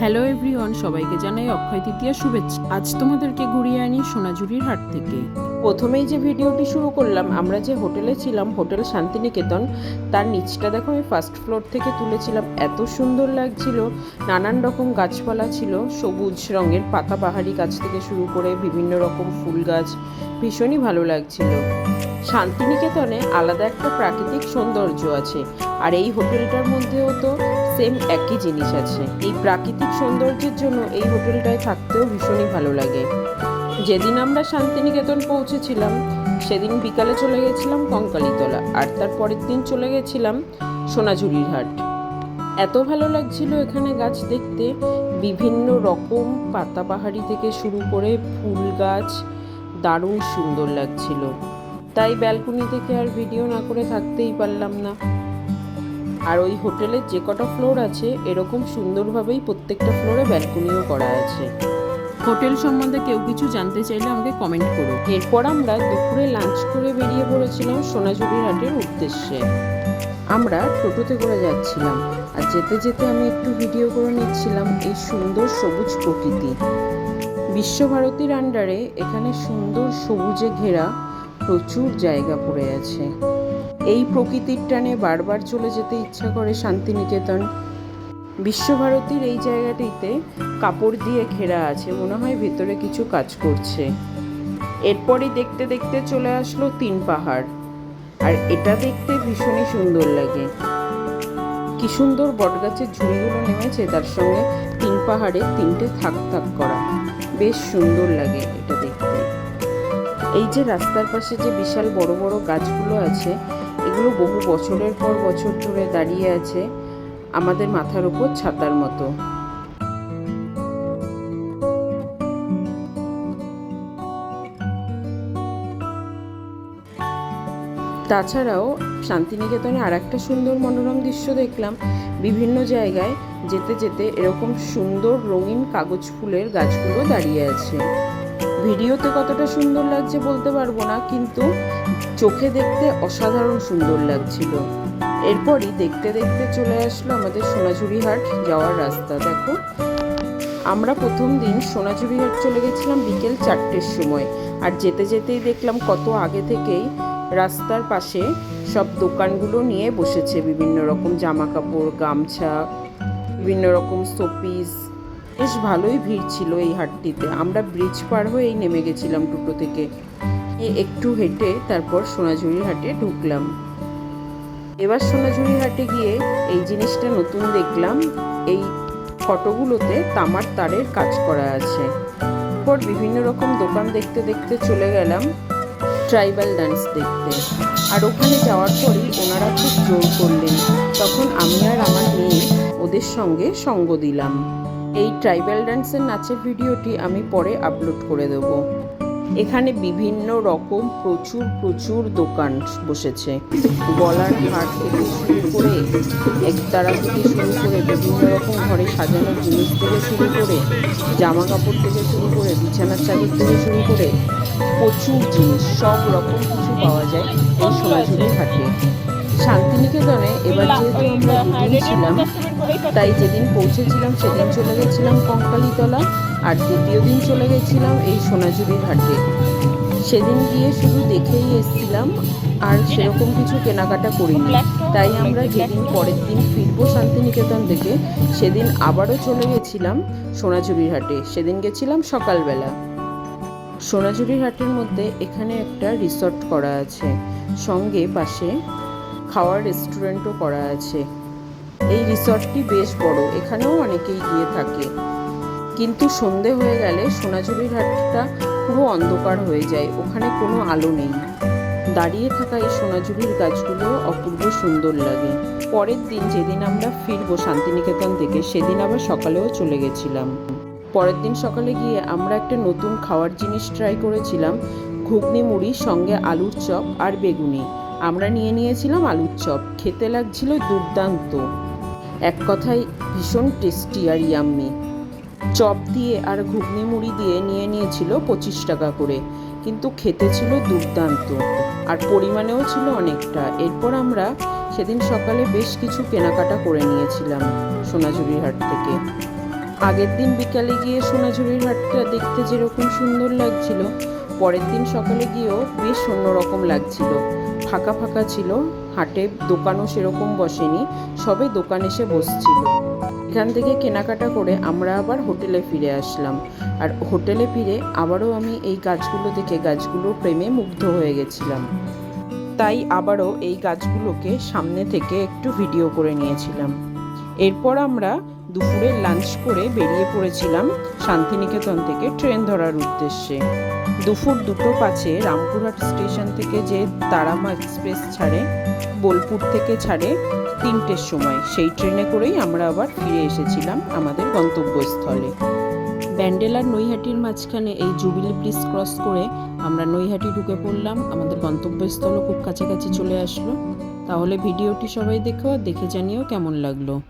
Hello everyone সবাইকে জানাই অক্ষয় তৃতীয়া শুভেচ্ছা। আজ তোমাদেরকে ঘুরিয়ে আনি সোনাঝুরির হাট থেকে। প্রথমেই যে ভিডিওটি শুরু করলাম, আমরা যে হোটেলে ছিলাম, হোটেল শান্তিনিকেতন, তার নিচটা দেখো, আমি ফার্স্ট ফ্লোর থেকে তুলেছিলাম। এত সুন্দর লাগছিল, নানান রকম গাছপালা ছিল, সবুজ রঙের পাতা বাহারি গাছ থেকে শুরু করে বিভিন্ন রকম ফুল গাছ ভীষণই ভালো লাগছিল। শান্তিনিকেতনে আলাদা একটা প্রাকৃতিক সৌন্দর্য আছে, আর এই হোটেলটার মধ্যেও তো সেম একই জিনিস আছে। এই প্রাকৃতিক সৌন্দর্যের জন্য এই হোটেলটায় থাকতেও ভীষণই ভালো লাগে। যেদিন আমরা শান্তিনিকেতন পৌঁছেছিলাম, সেদিন বিকালে চলে গেছিলাম কঙ্কালীতলা, আর তার পরের দিন চলে গেছিলাম সোনাঝুরির হাট। এত ভালো লাগছিল এখানে গাছ দেখতে। বিভিন্ন রকম পাতাবাহারি থেকে শুরু করে ফুল গাছ দারুণ সুন্দর লাগছিল। তাই ব্যালকনি থেকে আর ভিডিও না করে থাকতেই পারলাম না। আর ওই হোটেলের যে কটা ফ্লোর আছে, এরকম সুন্দরভাবেই প্রত্যেকটা ফ্লোরে ব্যালকনিও করা আছে। হোটেল সম্বন্ধে কেউ কিছু জানতে চাইলে আমাকে কমেন্ট করো। এরপর আমরা দুপুরে লাঞ্চ করে বেরিয়ে পড়েছিলাম সোনাঝুরির হাটের উদ্দেশ্যে। আমরা টোটোতে করে যাচ্ছিলাম। আর যেতে যেতে আমি একটু ভিডিও করে নিচ্ছিলাম এই সুন্দর সবুজ প্রকৃতি বিশ্বভারতীর আন্ডারে এখানে সুন্দর সবুজে ঘেরা প্রচুর জায়গা পড়ে আছে। এই প্রকৃতির টানে বারবার চলে যেতে ইচ্ছা করে শান্তিনিকেতন। বিশ্বভারতীর এই জায়গাটিতে কাপড় দিয়ে ঘেরা আছে, মনে হয় ভেতরে কিছু কাজ করছে। এরপরই দেখতে দেখতে চলে আসলো তিন পাহাড়। আর এটা দেখতে ভীষণই সুন্দর লাগে। কি সুন্দর বটগাছের ঝুড়িগুলো নেমেছে, তার সঙ্গে তিন পাহাড়ে তিনটে থাক থাক করা। বেশ সুন্দর লাগে এটা দেখতে। এই যে রাস্তার পাশে যে বিশাল বড় বড় গাছগুলো আছে, এগুলো বহু বছরের পর বছর ধরে দাঁড়িয়ে আছে আমাদের মাথার উপর ছাতার মতো। তাছাড়াও শান্তিনিকেতনে আর একটা সুন্দর মনোরম দৃশ্য দেখলাম, বিভিন্ন জায়গায় যেতে যেতে এরকম সুন্দর রঙিন কাগজ ফুলের গাছগুলো দাঁড়িয়ে আছে। ভিডিওতে কতটা সুন্দর লাগছে বলতে পারব না, কিন্তু চোখে দেখতে অসাধারণ সুন্দর লাগছিল। এরপরই দেখতে দেখতে চলে আসলো আমাদের সোনাঝুরি হাট যাওয়ার রাস্তা। দেখো, আমরা প্রথম দিন সোনাঝুরি হাট চলে গেছিলাম বিকেল চারটের সময়, আর যেতে যেতেই দেখলাম কত আগে থেকেই রাস্তার পাশে সব দোকানগুলো নিয়ে বসেছে বিভিন্ন রকম জামা কাপড় গামছা বিভিন্ন রকম শোপিস। বেশ ভালোই ভিড় ছিল এই হাটটিতে। আমরা ব্রিজ পার হয়েই নেমে গেছিলাম টোটো থেকে। একটু হেঁটে তারপর সোনাঝুরি হাটে ঢুকলাম। এবার সোনাঝুরি হাটে গিয়ে এই জিনিসটা নতুন দেখলাম। এই ফটোগুলোতে তামার তারের কাজ করা আছে। পর বিভিন্ন রকম দোকান দেখতে দেখতে চলে গেলাম। ট্রাইবাল ডান্স দেখতে। আর ওখানে যাওয়ার পরই ওনারা খুব জোর করলেন। তখন আমি আর আমার মেয়ে ওদের সঙ্গে সঙ্গ দিলাম। এই ট্রাইবাল ডান্সের নাচের ভিডিওটি আমি পরে আপলোড করে দেবো। এখানে বিভিন্ন রকম প্রচুর প্রচুর দোকান বসেছে। গলার হাট থেকে শুরু করে একতারা থেকে শুরু করে বিভিন্ন রকম ঘরে সাজানোর জিনিস থেকে শুরু করে জামা কাপড় থেকে শুরু করে বিছানার চাদর থেকে শুরু করে প্রচুর জিনিস, সব রকম কিছু পাওয়া যায় এই সোনাঝুরি হাটে শান্তিনিকেতনে এবার যেহেতু আমরা দুদিন ছিলাম, তাই যেদিন পৌঁছেছিলাম সেদিন চলে গেছিলাম কঙ্কালীতলা, আর দ্বিতীয় দিন চলে গেছিলাম এই সোনাঝুরি হাটে। সেদিন গিয়ে শুধু দেখেই এসেছিলাম, আর সেরকম কিছু কেনাকাটা করিনি। তাই আমরা যেদিন পরের দিন ফিরবো শান্তিনিকেতন থেকে, সেদিন আবারও চলে গেছিলাম সোনাঝুরির হাটে। সেদিন গেছিলাম সকালবেলা। সোনাঝুরির হাটের মধ্যে এখানে একটা রিসর্ট করা আছে। সঙ্গে পাশে খাওয়ার রেস্টুরেন্টও করা আছে। এই রিসর্টটি বেশ বড়, এখানেও অনেকেই গিয়ে থাকে। কিন্তু সন্ধে হয়ে গেলে সোনাঝুরির হাটটা পুরো অন্ধকার হয়ে যায়, ওখানে কোনো আলো নেই। দাঁড়িয়ে থাকা এই সোনাঝুরির গাছগুলো অপূর্ব সুন্দর লাগে। পরের দিন যেদিন আমরা ফিরবো শান্তিনিকেতন থেকে, সেদিন আবার সকালেও চলে গেছিলাম। পরের দিন সকালে গিয়ে আমরা একটা নতুন খাওয়ার জিনিস ট্রাই করেছিলাম, ঘুগনি মুড়ি, সঙ্গে আলুর চপ আর বেগুনি। আমরা নিয়ে নিয়েছিলাম আলুর চপ। খেতে লাগছিল দুর্দান্ত। এক কথায় ভীষণ টেস্টি আর ইয়াম্মি চপ দিয়ে আর ঘুগনি মুড়ি দিয়ে নিয়ে নিয়েছিল পঁচিশ টাকা করে। কিন্তু খেতে ছিল দুর্দান্ত। আর পরিমাণেও ছিল অনেকটা। এরপর আমরা সেদিন সকালে বেশ কিছু কেনাকাটা করে নিয়েছিলাম সোনাঝুরির হাট থেকে। আগের দিন বিকালে গিয়ে সোনাঝুরির হাটটা দেখতে যেরকম সুন্দর লাগছিল, পরের দিন সকালে গিয়েও বেশ অন্যরকম লাগছিল। ফাঁকা ফাঁকা ছিল, হাটে দোকানও সেরকম বসেনি, সবে দোকান এসে বসছিল। এখান থেকে কেনাকাটা করে আমরা আবার হোটেলে ফিরে আসলাম। আর হোটেলে ফিরে আবারও আমি এই গাছগুলো দেখে গাছগুলোর প্রেমে মুগ্ধ হয়ে গেছিলাম। তাই আবারও এই গাছগুলোকে সামনে থেকে একটু ভিডিও করে নিয়েছিলাম। এরপর আমরা দুপুরে লাঞ্চ করে বেরিয়ে পড়েছিলাম শান্তিনিকেতন থেকে ট্রেন ধরার উদ্দেশ্যে। দুপুর দুটো পাঁচে রামপুরহাট স্টেশন থেকে যে তারামা এক্সপ্রেস ছাড়ে, বোলপুর থেকে ছাড়ে তিনটের সময়। সেই ট্রেনে করেই আমরা আবার ফিরে এসেছিলাম আমাদের গন্তব্যস্থলে। ব্যান্ডেল আর নৈহাটির মাঝখানে এই জুবিলি ব্রিজ ক্রস করে আমরা নৈহাটি ঢুকে পড়লাম। আমাদের গন্তব্যস্থলও খুব কাছাকাছি চলে আসলো। তাহলে ভিডিওটি সবাই দেখো দেখে জানিও কেমন লাগল।